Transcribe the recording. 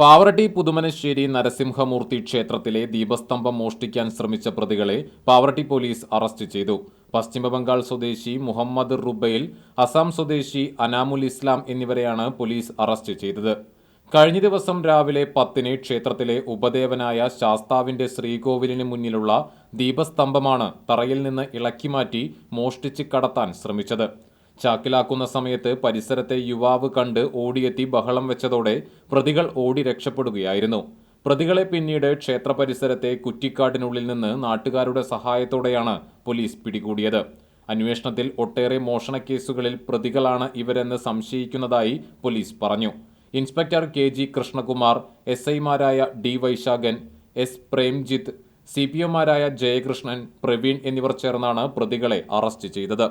പാവറട്ടി പുതുമനശ്ശേരി നരസിംഹമൂർത്തി ക്ഷേത്രത്തിലെ ദീപസ്തംഭം മോഷ്ടിക്കാൻ ശ്രമിച്ച പ്രതികളെ പാവറട്ടി പോലീസ് അറസ്റ്റ് ചെയ്തു. പശ്ചിമബംഗാൾ സ്വദേശി മുഹമ്മദ് റുബൈൽ അസം സ്വദേശി അനാമുൽ ഇസ്ലാം എന്നിവരെയാണ് പോലീസ് അറസ്റ്റ് ചെയ്തത്. കഴിഞ്ഞ ദിവസം രാവിലെ പത്തിന് ക്ഷേത്രത്തിലെ ഉപദേവനായ ശാസ്താവിന്റെ ശ്രീകോവിലിന് മുന്നിലുള്ള ദീപസ്തംഭമാണ് തറയിൽ നിന്ന് ഇളക്കി മാറ്റി മോഷ്ടിച്ച് കടത്താൻ ശ്രമിച്ചത്. ചാക്കിലാക്കുന്ന സമയത്ത് പരിസരത്തെ യുവാവ് കണ്ട് ഓടിയെത്തി ബഹളം വെച്ചതോടെ പ്രതികൾ ഓടി രക്ഷപ്പെടുകയായിരുന്നു. പ്രതികളെ പിന്നീട് ക്ഷേത്ര പരിസരത്തെ കുറ്റിക്കാട്ടിനുള്ളിൽ നിന്ന് നാട്ടുകാരുടെ സഹായത്തോടെയാണ് പോലീസ് പിടികൂടിയത്. അന്വേഷണത്തിൽ ഒട്ടേറെ മോഷണ കേസുകളിൽ പ്രതികളാണ് ഇവരെന്ന് സംശയിക്കുന്നതായി പോലീസ് പറഞ്ഞു. Inspector K G Krishnakumar S ഐമാരായ D Vaisakhan S Premjith C P എമാരായ Jayakrishnan Praveen എന്നിവർ ചേർന്നാണ് പ്രതികളെ അറസ്റ്റ് ചെയ്തത്.